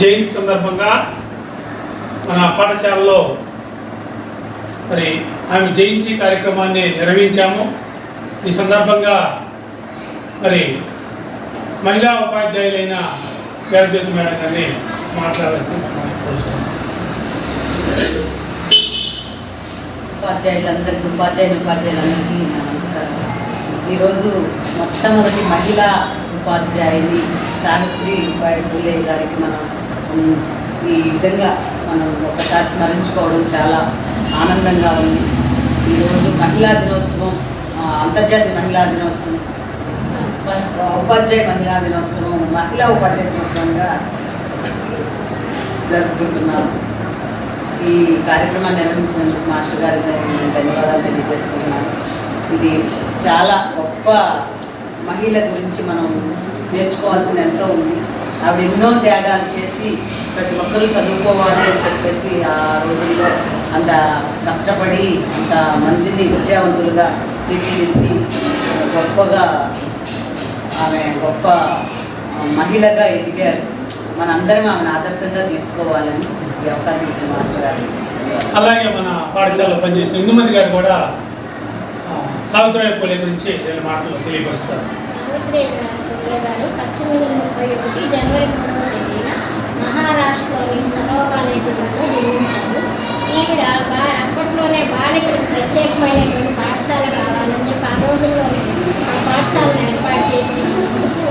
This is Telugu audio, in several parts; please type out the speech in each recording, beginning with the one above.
జయంతి సందర్భంగా మన పాఠశాలలో మరి ఆమె జయంతి కార్యక్రమాన్ని నిర్వహించాము. ఈ సందర్భంగా మరి మహిళా ఉపాధ్యాయులైన వేరజ్యోతి మేడం గారిని మాట్లాడాల్సి ఉపాధ్యాయులందరికీ ఉపాధ్యాయులు ఉపాధ్యాయులందరికీ నా నమస్కారం. ఈరోజు మొట్టమొదటి మహిళా ఉపాధ్యాయుని సావిత్రి ఉపాధ్యాయులు గారికి మనం ఈ విధంగా మనం ఒకసారి స్మరించుకోవడం చాలా ఆనందంగా ఉంది. ఈరోజు మహిళా దినోత్సవం అంతర్జాతీయ మహిళా దినోత్సవం ఉపాధ్యాయ మహిళా దినోత్సవం మహిళా ఉపాధ్యాయ దినోత్సవంగా జరుపుకుంటున్నాము. ఈ కార్యక్రమాన్ని నిర్వహించినందుకు మాస్టర్ గారి గారికి ధన్యవాదాలు తెలియజేసుకుంటున్నాను. ఇది చాలా గొప్ప మహిళ గురించి మనం నేర్చుకోవాల్సింది ఎంతో ఉంది. ఆవిడ ఎన్నో త్యాగాలు చేసి ప్రతి ఒక్కరూ చదువుకోవాలి అని చెప్పేసి ఆ రోజుల్లో అంత కష్టపడి అంత మందిని విద్యావంతులుగా తీర్చిదిద్ది గొప్పగా ఆమె గొప్ప మహిళగా ఎదిగారు. మనందరం ఆమెను ఆదర్శంగా తీసుకోవాలని ఈ అవకాశం ఇచ్చిన మాస్టర్ గారు. అలాగే మన పాఠశాలలో పనిచేసిన ఇందుమతి గారు కూడా ఆ, సావిత్రిబాయి పూలే గురించి రెండు మాటలు తెలియపరుస్తారు. సావిత్రి గారు పద్దెనిమిది ముప్పై ఒకటి జనవరి మూడవ తేదీన మహారాష్ట్రలోని సలోవాలే జిల్లాలో జన్మించారు ఈవిడ అప్పట్లో అప్పట్లోనే బాలికలకు ప్రత్యేకమైనటువంటి పాఠశాల కావాలని చెప్పి ఆ రోజుల్లోనే ఆ పాఠశాలను ఏర్పాటు చేసినందుకు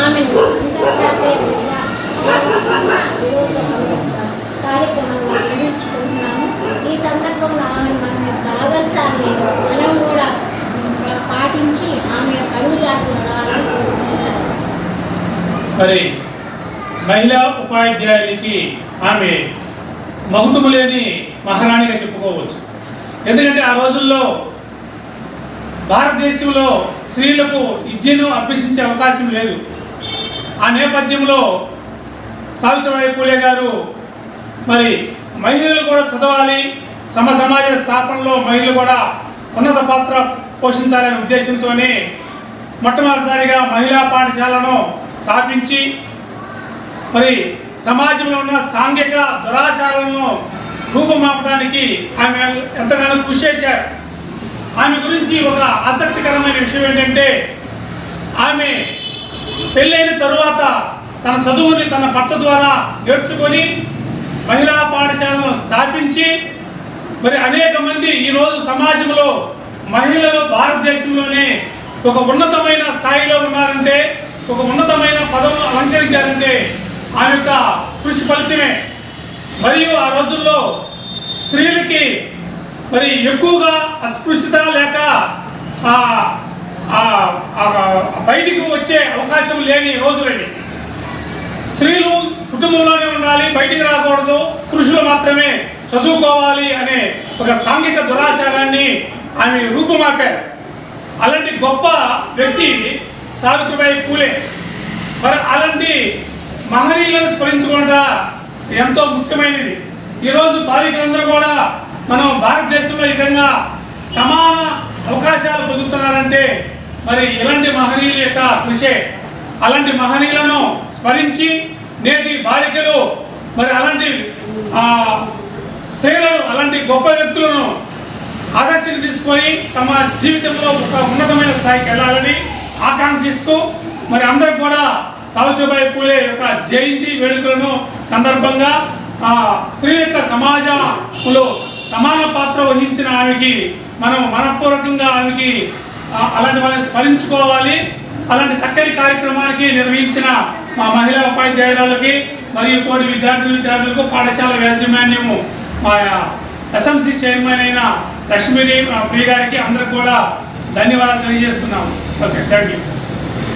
ఆమెను అంతర్జాతీయ మహిళా దినోత్సవంగా ఈరోజు మన యొక్క కార్యక్రమంలో నిర్వహించుకుంటున్నాము ఈ సందర్భంలో ఆమెను మన యొక్క ఆదర్శాన్ని మనం కూడా పాటించి ఆమె యొక్క అడుగుజాడలు నడవాలని కోరుకుంటున్నాను మరి మహిళా ఉపాధ్యాయులకి ఆమె మగుతుము లేని మహారాణిగా చెప్పుకోవచ్చు. ఎందుకంటే ఆ రోజుల్లో భారతదేశంలో స్త్రీలకు విద్యను అభ్యసించే అవకాశం లేదు. ఆ నేపథ్యంలో సావిత్రిబాయి పూలే గారు మరి మహిళలు కూడా చదవాలి సమ సమాజ స్థాపనలో మహిళలు కూడా ఉన్నత పాత్ర పోషించాలనే ఉద్దేశంతోనే మొట్టమొదటిసారిగా మహిళా పాఠశాలను స్థాపించి మరి సమాజంలో ఉన్న సాంఘిక దురాచారాలను రూపుమాపడానికి ఆమె ఎంతగానో కృషి చేశారు. ఆమె గురించి ఒక ఆసక్తికరమైన విషయం ఏంటంటే ఆమె పెళ్ళైన తరువాత తన చదువుని తన భర్త ద్వారా నేర్చుకొని మహిళా పాఠశాలను స్థాపించి మరి అనేక మంది ఈరోజు సమాజంలో మహిళలు భారతదేశంలోనే ఒక ఉన్నతమైన స్థాయిలో ఉన్నారంటే ఒక ఉన్నతమైన పదవులు అలంకరించారంటే ఆమె యొక్క కృషి ఫలితమే. మరియు ఆ రోజుల్లో స్త్రీలకి మరి ఎక్కువగా అస్పృశ్యత లేక ఆ, బయటికి వచ్చే అవకాశం లేని రోజులని స్త్రీలు కుటుంబంలోనే ఉండాలి బయటికి రాకూడదు పురుషులు మాత్రమే చదువుకోవాలి అనే ఒక సాంఘిక దురాచారాన్ని ఆమె రూపుమాపారు. అలాంటి గొప్ప వ్యక్తి సావిత్రిబాయి పూలే. మరి అలాంటి మహనీయులను స్మరించుకుంటా ఎంతో ముఖ్యమైనది. ఈరోజు బాలికలందరూ కూడా మనం భారతదేశంలో ఈ విధంగా సమాన అవకాశాలు పొందుతున్నారంటే మరి ఇలాంటి మహనీయుల యొక్క కృషే. అలాంటి మహనీయులను స్మరించి నేటి బాలికలు మరి అలాంటి స్త్రీలను అలాంటి గొప్ప వ్యక్తులను ఆదర్శం తీసుకొని తమ జీవితంలో ఒక ఉన్నతమైన స్థాయికి వెళ్ళాలని ఆకాంక్షిస్తూ మరి అందరూ కూడా సావిత్రిబాయి పూలే యొక్క జయంతి వేడుకలను సందర్భంగా ఆ స్త్రీ యొక్క సమాజంలో సమాన పాత్ర వహించిన ఆమెకి మనం మనపూర్వకంగా ఆమెకి అలాంటి వాళ్ళని స్మరించుకోవాలి. అలాంటి చక్కని కార్యక్రమానికి నిర్వహించిన మా మహిళా ఉపాధ్యాయురాలకి మరియు తోటి విద్యార్థి విద్యార్థులకు పాఠశాల యాజమాన్యము మా ఎస్ఎంసి చైర్మన్ అయిన లక్ష్మీ ప్రియ గారికి అందరికి కూడా ధన్యవాదాలు తెలియజేస్తున్నాము. Okay thank you